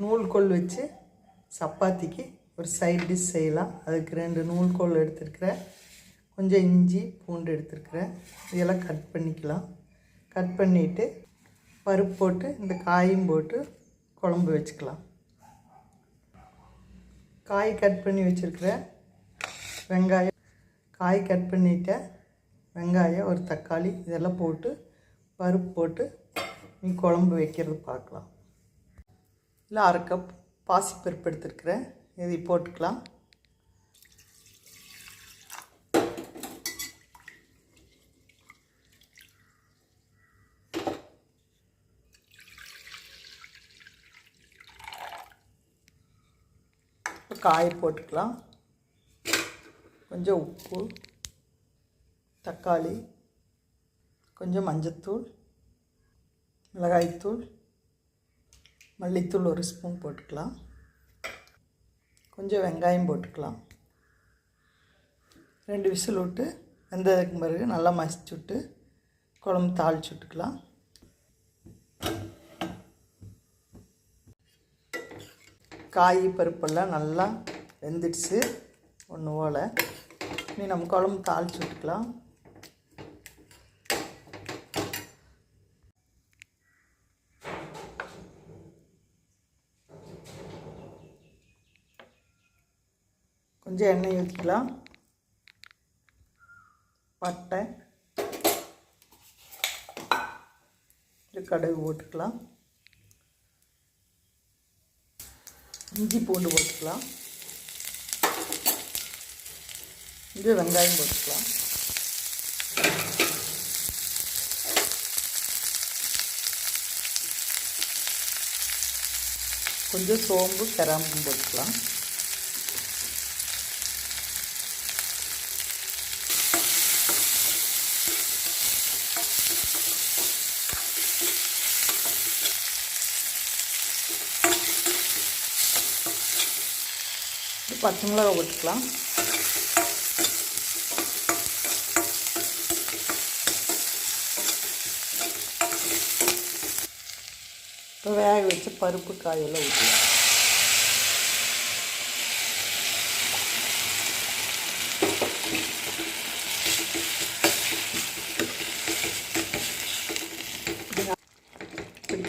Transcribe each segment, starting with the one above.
நூல்கோல் வச்சு சப்பாத்திக்கு ஒரு சைட் டிஷ் செய்யலாம். அதுக்கு ரெண்டு நூல்கோல் எடுத்துருக்கிறேன். கொஞ்சம் இஞ்சி பூண்டு எடுத்துருக்கிறேன். இதெல்லாம் கட் பண்ணிக்கலாம். கட் பண்ணிவிட்டு பருப்பு போட்டு இந்த காயும் போட்டு குழம்பு வச்சுக்கலாம். காய் கட் பண்ணி வச்சுருக்கிறேன். வெங்காயம் காய் கட் பண்ணிட்டேன். வெங்காயம் ஒரு தக்காளி இதெல்லாம் போட்டு பருப்பு போட்டு நீ குழம்பு வைக்கிறது பார்க்கலாம். இல்லை அரை கப் பாசிப்பருப்பு எடுத்துருக்குறேன். இதை போட்டுக்கலாம். காய போட்டுக்கலாம். கொஞ்சம் உப்பு தக்காளி கொஞ்சம் மஞ்சத்தூள் மிளகாய்த்தூள் மல்லித்தூள் ஒரு ஸ்பூன் போட்டுக்கலாம். கொஞ்சம் வெங்காயம் போட்டுக்கலாம். ரெண்டு விசில் விட்டு வெந்ததுக்கு பிறகு நல்லா மசிச்சு விட்டு குழம்பு தாளிச்சு விட்டுக்கலாம். காய் பருப்பெல்லாம் நல்லா வெந்துடுச்சு. ஒன்று போல் இனி நம்ம குழம்பு தாளிச்சு விட்டுக்கலாம். கொஞ்சம் எண்ணெய் ஊற்றிக்கலாம் பட்டை. கடுகு போட்டுக்கலாம். இஞ்சி பூண்டு போட்டுக்கலாம். இது வெங்காயம் போட்டுக்கலாம். கொஞ்சம் சோம்பு கிராம்பும் போட்டுக்கலாம். பச்சை மிளகா போட்டுக்கலாம். இப்போ வேக வச்சு பருப்பு காயெல்லாம் ஊற்றலாம்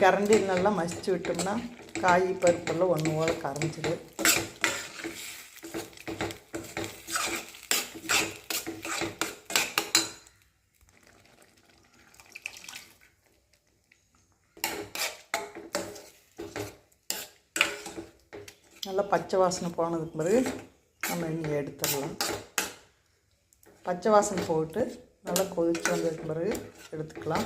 கரண்டி நல்லா மசிச்சு விட்டோம்னா காய் பருப்பெல்லாம் ஒன்று போல கரைஞ்சிடு நல்லா பச்சை வாசனை போனதுக்கு பிறகு நம்ம இங்கே எடுத்துடலாம். பச்சை வாசனை போட்டு நல்லா கொதிச்சு வந்ததுக்கு பிறகு எடுத்துக்கலாம்.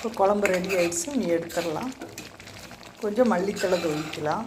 இப்போ குழம்பு ரெடி ஆகிடுச்சு நீ எடுத்துடலாம். கொஞ்சம் மல்லித்தலை தொழிக்கலாம்